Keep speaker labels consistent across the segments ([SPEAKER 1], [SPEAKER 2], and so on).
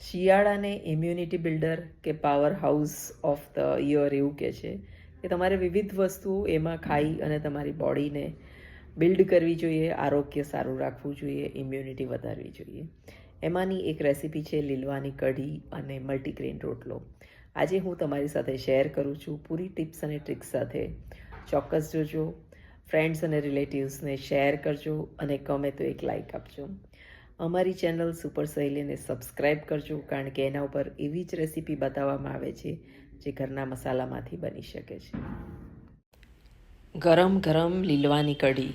[SPEAKER 1] શિયાળાને immunity builder કે power house of the year એવું કહે છે કે તમારે વિવિધ વસ્તુઓ એમાં ખાઈ અને તમારી બોડીને બિલ્ડ કરવી જોઈએ, આરોગ્ય સારું રાખવું જોઈએ ઇમ્યુનિટી વધારવી જોઈએ. એમાંની એક રેસીપી છે લીલવાની કઢી અને મલ્ટીગ્રેન રોટલો. આજે હું તમારી સાથે શેર કરું છું પૂરી ટિપ્સ અને ટ્રિક્સ સાથે. ચોક્કસ જોજો. ફ્રેન્ડ્સ અને રિલેટિવ્સને શેર કરજો અને ગમે તો એક લાઇક આપજો. અમારી ચેનલ સુપર સહેલીને સબસ્ક્રાઈબ કરજો, કારણ કે એના ઉપર એવી જ રેસીપી બતાવવામાં આવે છે, જે ઘરના મસાલામાંથી બની શકે છે. ગરમ ગરમ લીલવાની કઢી.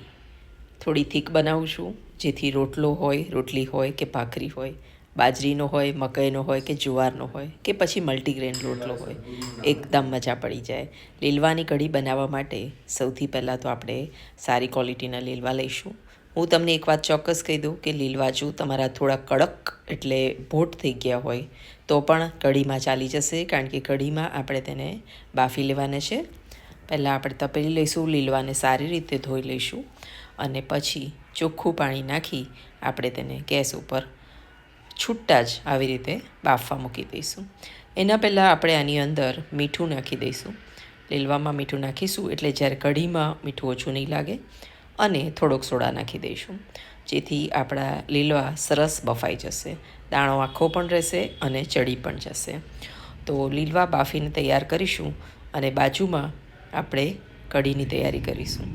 [SPEAKER 1] થોડી થીક બનાવું છું, જેથી રોટલો હોય, રોટલી હોય કે ભાખરી હોય, બાજરીનો હોય, મકાઈનો હોય કે જુવારનો હોય, કે પછી મલ્ટીગ્રેન રોટલો હોય, એકદમ મજા પડી જાય. લીલવાની કઢી બનાવવા માટે સૌથી પહેલાં તો આપણે સારી ક્વોલિટીના લીલવા લઈશું. હું તમને એક વાત ચોક્કસ કહી દઉં કે લીલવાજુ તમારા થોડા કડક એટલે ભોટ થઈ ગયા હોય, તો પણ કઢીમાં ચાલી જશે, કારણ કે કઢીમાં આપણે તેને બાફી લેવાને છે. પહેલાં આપણે તપેલી લઈશું લીલવાને સારી રીતે ધોઈ લઈશું અને પછી ચોખ્ખું પાણી નાખી આપણે તેને ગેસ ઉપર છૂટા જ આવી રીતે બાફવા મૂકી દઈશું. એના પહેલાં આપણે આની અંદર મીઠું નાખી દઈશું. લીલવામાં મીઠું નાખીશું એટલે જ્યારે કઢીમાં મીઠું ઓછું નહીં લાગે અને થોડોક સોડા નાખી દઈશું. જેથી આપણા લીલવા સરસ બફાઈ જશે. દાણો આખો પણ રહેશે અને ચડી પણ જશે. તો લીલવા બાફીને તૈયાર કરીશું અને બાજુમાં આપણે કઢીની તૈયારી કરીશું.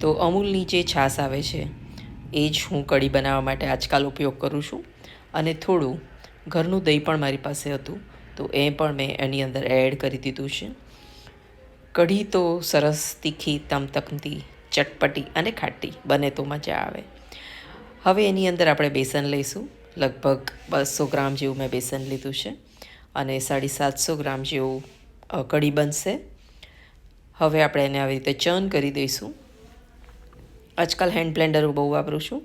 [SPEAKER 1] તો અમૂલની જે છાશ આવે છે, એ જ હું કઢી બનાવવા માટે આજકાલ ઉપયોગ કરું છું. અને થોડું ઘરનું દહીં પણ મારી પાસે હતું, તો એ પણ મેં એની અંદર એડ કરી દીધું છે. કઢી તો સરસ તીખી તમતકતી ચટપટી અને ખાટી. બને તો મજા આવે. હવે એની અંદર આપણે બેસન લઈશું. લગભગ બસો ગ્રામ જેવું મેં બેસન લીધું છે અને સાડી સાતસો ગ્રામ જેવું કઢી બનશે. હવે આપણે એને આવી રીતે ચર્ન કરી દઈશું. આજકાલ હેન્ડ બ્લેન્ડર હું બહુ વાપરું છું.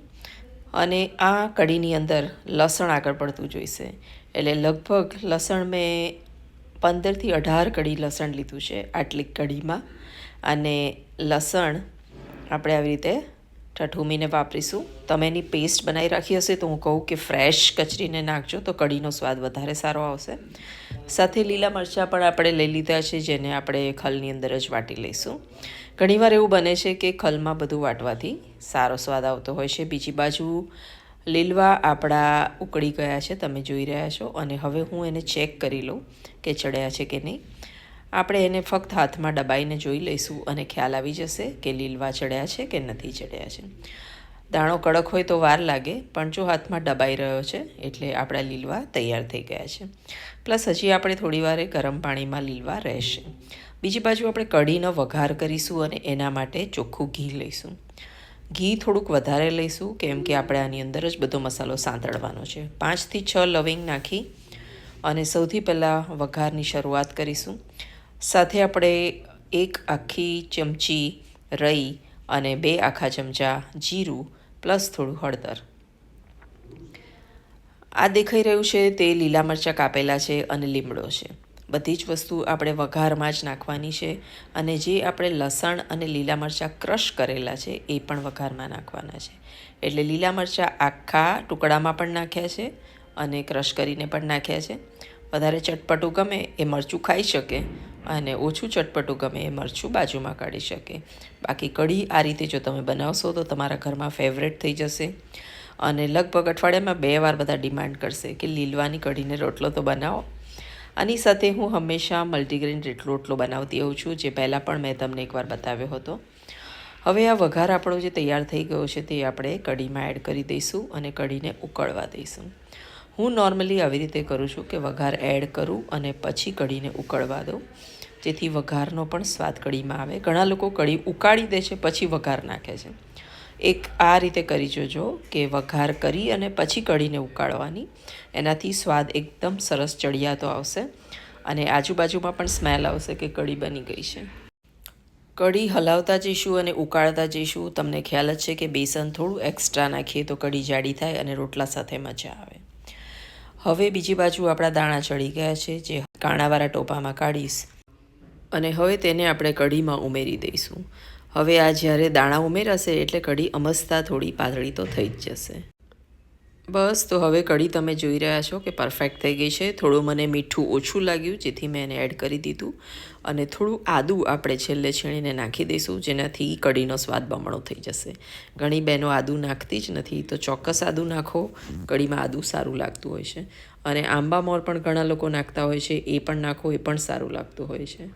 [SPEAKER 1] અને આ કઢીની અંદર લસણ આગળ પડતું જોઈશે. એટલે લગભગ લસણ મેં પંદરથી અઢાર કઢી લસણ લીધું છે આટલી કઢીમાં. અને લસણ આપણે આવી રીતે ઠઠુમીને વાપરીશું. તમે એની પેસ્ટ બનાવી રાખી હશે તો હું કહું કે ફ્રેશ કચરીને નાખજો તો કઢીનો સ્વાદ વધારે સારો આવશે. સાથે લીલા મરચાં પણ આપણે લઈ લીધા છે, જેને આપણે ખલની અંદર જ વાટી લઈશું. ઘણીવાર એવું બને છે કે ખલમાં બધું વાટવાથી સારો સ્વાદ આવતો હોય છે. બીજી બાજુ લીલવા આપણા ઉકળી ગયા છે, તમે જોઈ રહ્યા છો. અને હવે હું એને ચેક કરી લઉં કે ચડ્યા છે કે નહીં. આપણે એને ફક્ત હાથમાં દબાઈને જોઈ લઈશું અને ખ્યાલ આવી જશે કે લીલવા ચડ્યા છે કે નથી ચડ્યા છે. દાણો કડક હોય તો વાર લાગે, પણ જો હાથમાં દબાઈ રહ્યો છે એટલે આપણા લીલવા તૈયાર થઈ ગયા છે. પ્લસ હજી આપણે થોડી વારે ગરમ પાણીમાં લીલવા રહેશે. બીજી બાજુ આપણે કઢીનો વઘાર કરીશું અને એના માટે ચોખ્ખું ઘી લઈશું. ઘી થોડુંક વધારે લઈશું, કેમ કે આપણે આની અંદર જ બધો મસાલો સાંતળવાનો છે. પાંચથી છ લવિંગ નાખી અને સૌથી પહેલાં વઘારની શરૂઆત કરીશું. સાથે આપણે એક આખી ચમચી રઈ અને બે આખા ચમચા જીરું પ્લસ થોડું હળદર. આ દેખાઈ રહ્યું છે તે લીલા મરચાં કાપેલા છે અને લીમડો છે. બધી જ વસ્તુ આપણે વઘારમાં જ નાખવાની છે અને જે આપણે લસણ અને લીલા મરચાં ક્રશ કરેલા છે એ પણ વઘારમાં નાખવાના છે. એટલે લીલા મરચાં આખા ટુકડામાં પણ નાખ્યા છે અને ક્રશ કરીને પણ નાખ્યા છે. વધારે ચટપટું ગમે એ મરચું ખાઈ શકે અને ઓછું ચટપટું ગમે એ મરચું બાજુમાં કાઢી શકે. બાકી કઢી આ રીતે જો તમે બનાવશો તો તમારા ઘરમાં ફેવરેટ થઈ જશે. અને લગભગ અઠવાડિયામાં બે વાર બધા ડિમાન્ડ કરશે કે લીલવાની કઢીને રોટલો તો બનાવો. આની સાથે હું હંમેશા મલ્ટીગ્રેન રોટલો બનાવતી હોઉં છું, જે પહેલાં પણ મેં તમને એકવાર બતાવ્યો હતો. હવે આ વઘાર આપણો જે તૈયાર થઈ ગયો છે તે આપણે કઢીમાં એડ કરી દઈશું અને કઢીને ઉકળવા દઈશું. હું નોર્મલી આવી રીતે કરું છું કે વઘાર એડ કરું અને પછી કઢીને ઉકળવા દઉં. જેથી વઘારનો પણ સ્વાદ કઢીમાં આવે. ઘણા લોકો કઢી ઉકાળી દે છે, પછી વઘાર નાખે છે. એક આ રીતે કરી જોજો કે વઘાર કરી અને પછી કઢીને ઉકાળવાની. એનાથી સ્વાદ એકદમ સરસ ચડિયાતો આવશે અને આજુબાજુમાં પણ સ્મેલ આવશે કે કઢી બની ગઈ છે. કઢી હલાવતા જઈશું અને ઉકાળતા જઈશું. તમને ખ્યાલ જ છે કે બેસન થોડું એક્સ્ટ્રા નાખીએ તો કઢી જાડી થાય અને રોટલા સાથે મજા આવે. હવે બીજી બાજુ આપણા દાણા ચડી ગયા છે, જે કાણાવાળા ટોપામાં કાઢીશ. અને હવે તેને આપણે કઢીમાં ઉમેરી દઈશું. હવે આ જ્યારે દાણા ઉમેરાશે એટલે કઢી અમસ્તા થોડી પાતળી તો થઈ જ જશે. બસ, તો હવે કઢી તમે જોઈ રહ્યા છો કે પરફેક્ટ થઈ ગઈ છે. થોડું મને મીઠું ઓછું લાગ્યું, જેથી મેં એને એડ કરી દીધું. અને થોડું આદું આપણે છેલ્લે છીણીને નાખી દઈશું, જેનાથી કઢીનો સ્વાદ બમણો થઈ જશે. ઘણી બહેનો આદું નાખતી જ નથી, તો ચોક્કસ આદું નાખો. કઢીમાં આદું સારું લાગતું હોય છે. અને આંબા મોર પણ ઘણા લોકો નાખતા હોય છે, એ પણ નાખો, એ પણ સારું લાગતું હોય છે.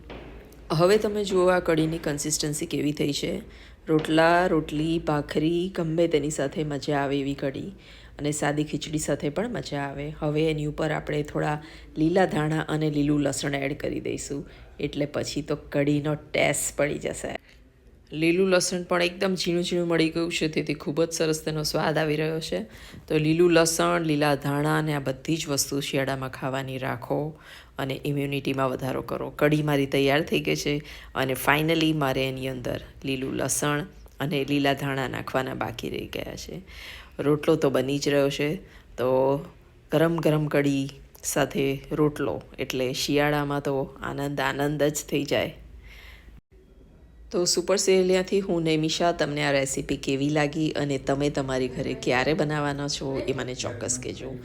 [SPEAKER 1] હવે તમે જુઓ આ કઢીની કન્સિસ્ટન્સી કેવી થઈ છે. રોટલા, રોટલી, ભાખરી, ગમે તેની સાથે મજા આવે એવી કઢી. અને સાદી ખીચડી સાથે પણ મજા આવે. હવે એની ઉપર આપણે થોડા લીલા ધાણા અને લીલું લસણ એડ કરી દઈશું. એટલે પછી તો કઢીનો ટેસ્ટ પડી જશે. લીલું લસણ પણ એકદમ ઝીણું ઝીણું મળી ગયું છે, તેથી ખૂબ જ સરસ તેનો સ્વાદ આવી રહ્યો છે. તો લીલું લસણ, લીલા ધાણા અને આ બધી જ વસ્તુ શિયાળામાં ખાવાની રાખો અને ઇમ્યુનિટીમાં વધારો કરો. કઢી મારી તૈયાર થઈ ગઈ છે અને ફાઇનલી મારે એની અંદર લીલું લસણ અને લીલા ધાણા નાખવાના બાકી રહી ગયા છે. રોટલો તો બની જ રહ્યો છે. તો ગરમ ગરમ કઢી સાથે રોટલો એટલે શિયાળામાં તો આનંદ આનંદ જ થઈ જાય. તો સુપર સેલિયાથી હું નૈમિષા, તમને આ રેસીપી કેવી લાગી અને તમે તમારી ઘરે ક્યારે બનાવવાના છો એ મને ચોક્કસ કહેજો.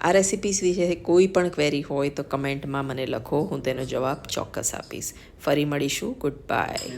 [SPEAKER 1] આ રેસીપીસ વિશે કોઈ પણ ક્વેરી હોય તો કમેન્ટમાં મને લખો, હું તેનો જવાબ ચોક્કસ આપીશ. ફરી મળીશું. Good bye.